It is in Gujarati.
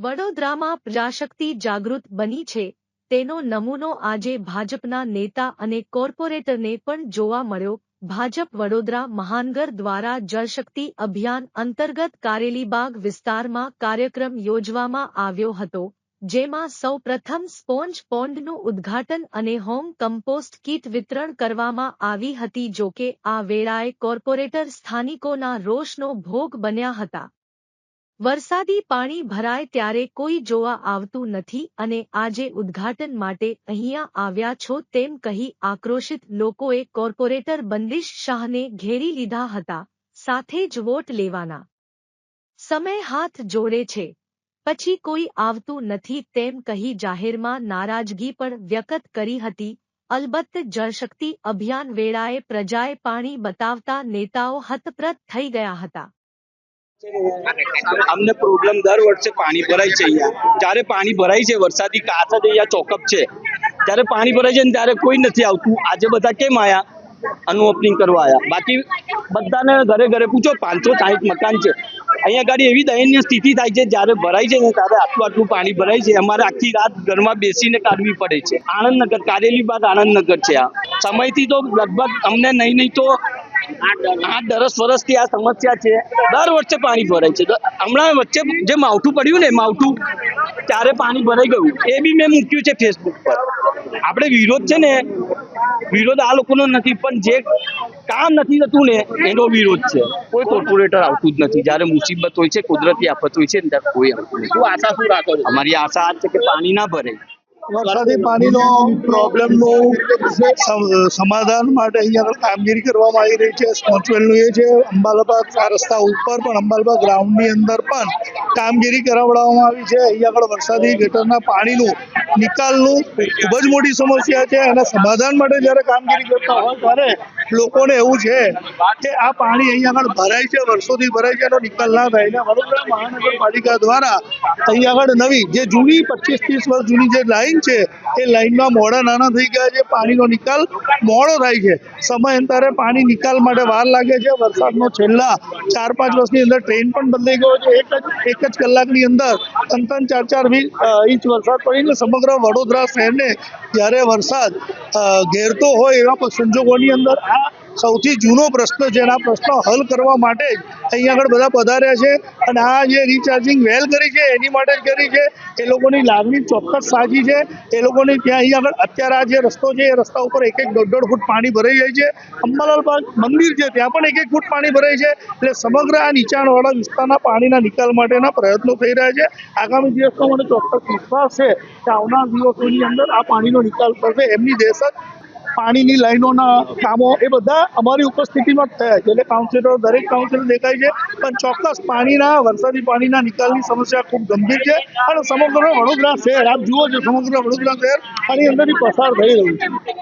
વડોદરામાં પ્રજાશક્તિ જાગૃત બની છે. તેનો નમૂનો આજે ભાજપના નેતા અને કોર્પોરેટરને પણ જોવા મળ્યો. ભાજપ વડોદરા મહાનગર દ્વારા જળશક્તિ અભિયાન અંતર્ગત કારેલીબાગ વિસ્તારમાં કાર્યક્રમ યોજવામાં આવ્યો હતો, જેમાં સૌ પ્રથમ સ્પોન્જ પોન્ડનું ઉદ્ઘાટન અને હોમ કમ્પોસ્ટ કીટ વિતરણ કરવામાં આવી હતી. જોકે આ વેળાએ કોર્પોરેટર સ્થાનિકોના રોષનો ભોગ બન્યા હતા. વરસાદી પાણી ભરાય ત્યારે કોઈ જોવા આવતું નથી અને આજે ઉદ્ઘાટન માટે અહીંયા આવ્યા છો તેમ કહી આક્રોશિત લોકોએ કોર્પોરેટર બંદિશ શાહને ઘેરી લીધા હતા, સાથે જ વોટ લેવાના. સમય હાથ જોડે છે. પછી કોઈ આવતું નથી તેમ કહી જાહેરમાં નારાજગી પણ વ્યક્ત કરી હતી. અલબત્ત જળશક્તિ અભિયાન વેળાએ પ્રજાએ પાણી બતાવતા નેતાઓ હતપ્રત થઈ ગયા હતા. અમને પ્રોબ્લેમ દર વર્ષે પાણી ભરાય છે અહીંયા. જ્યારે પાણી ભરાય છે, વરસાદી જ અહીંયા ચોકઅપ છે, ત્યારે પાણી ભરાય છે ને ત્યારે કોઈ નથી આવતું. આજે બધા કેમ આયા? આનું ઓપનિંગ કરવા આવ્યા બાકી બધાને ઘરે ઘરે પૂછો, પાંચસો સાહીઠ મકાન છે. અહીંયા ગાડી એવી દયનીય સ્થિતિ થાય છે, જ્યારે ભરાય છે ને ત્યારે આટલું આટલું પાણી ભરાય છે. અમારે આખી રાત ઘરમાં બેસીને કાઢવી પડે છે. આણંદનગર કારેલી બાદ આણંદનગર છે આ. સમયથી તો લગભગ અમને નહીં નહીં તો આઠ દસ વર્ષથી આ સમસ્યા છે. દર વર્ષે પાણી ભરાય છે. હમણાં વચ્ચે જે માવઠું પડ્યું ને માવઠું ત્યારે પાણી ભરાઈ ગયું. એ બી મેં મૂક્યું છે ફેસબુક પર. આપણે વિરોધ છે ને વિરોધ આ લોકોનો નથી પણ જે કામ નથી થતું ને એનો વિરોધ છે. કોઈ કોર્પોરેટર આવતું જ નથી. જ્યારે મુસીબત હોય છે કુદરતી આફત હોય છે ને ત્યારે કોઈ આવતું નથી. આશા શું રાખો અમારી આશા આ છે કે પાણી ના ભરે વરસાદી પાણીનો પ્રોબ્લેમનું સમ- સમાધાન માટે અહીંયા કામગીરી કરવામાં આવી રહી છે. સ્પોન્ચવેલનું એ છે અંબાલાબા રસ્તા ઉપર પણ અંબાલાબા ગ્રાઉન્ડની અંદર પણ કામગીરી કરાવડાવવામાં આવી છે. અહીંયા આગળ વરસાદી ગટરના પાણીનું નિકાલનું ખૂબ જ મોટી સમસ્યા છે અને સમાધાન માટે જ્યારે કામગીરી કરતા હોય ત્યારે લોકોને એવું છે કે આ પાણી અહીંયા આગળ ભરાય છે, વર્ષોથી ભરાય છે એનો નિકાલ ના થાય. એટલે વડોદરા મહાનગરપાલિકા દ્વારા અહીંયા આગળ નવી જે જૂની પચીસ ત્રીસ વર્ષ જૂની જે લાઈન છે, એ લાઈનમાં મોડા નાના થઈ ગયા છે, પાણીનો નિકાલ મોડો થાય છે. સમયાંતરે પાણી નિકાલ માટે વાર લાગે છે. વરસાદનો છેલ્લા ચાર પાંચ વર્ષની અંદર ટ્રેન પણ બદલાઈ ગયો છે. એક જ એક જ કલાકની અંદર ત્રણ ત્રણ ચાર ચાર ઇંચ વરસાદ પડીને સમગ્ર વડોદરા શહેરને જ્યારે વરસાદ ઘેરતો હોય એવા સંજોગોની અંદર આ સૌથી જૂનો પ્રશ્ન છે. અને આ પ્રશ્ન હલ કરવા માટે જ અહીંયા આગળ બધા પધાર્યા છે અને આ જે રિચાર્જિંગ વેલ કરી છે, એની માટે જ કરી છે. એ લોકોની લાગણી ચોક્કસ સાચી છે. એ લોકોની ત્યાં અહીંયા આગળ અત્યારે આ જે રસ્તો છે, એ રસ્તા ઉપર એક એક દોઢ દોઢ ફૂટ પાણી ભરાઈ જાય છે. અંબાલાલ બાગ મંદિર છે, ત્યાં પણ એક એક ફૂટ પાણી ભરાય છે. એટલે સમગ્ર આ નીચાણવાળા વિસ્તારના પાણીના નિકાલ માટેના પ્રયત્નો થઈ રહ્યા છે. આગામી દિવસમાં મને ચોક્કસ વિશ્વાસ છે કે આવનાર દિવસોની અંદર આ પાણીનો નિકાલ કરશે. એમની દેશક પાણીની લાઈનોના કામો એ બધા અમારી ઉપસ્થિતિમાં જ થયા છે. એટલે કાઉન્સિલરો દરેક કાઉન્સિલર દેખાય છે. પણ ચોક્કસ પાણીના, વરસાદી પાણીના નિકાલની સમસ્યા ખૂબ ગંભીર છે અને સમગ્ર વડોદરા શહેર, આપ જુઓ છો સમગ્ર વડોદરા શહેર, આની અંદરથી પસાર થઈ રહ્યું છે.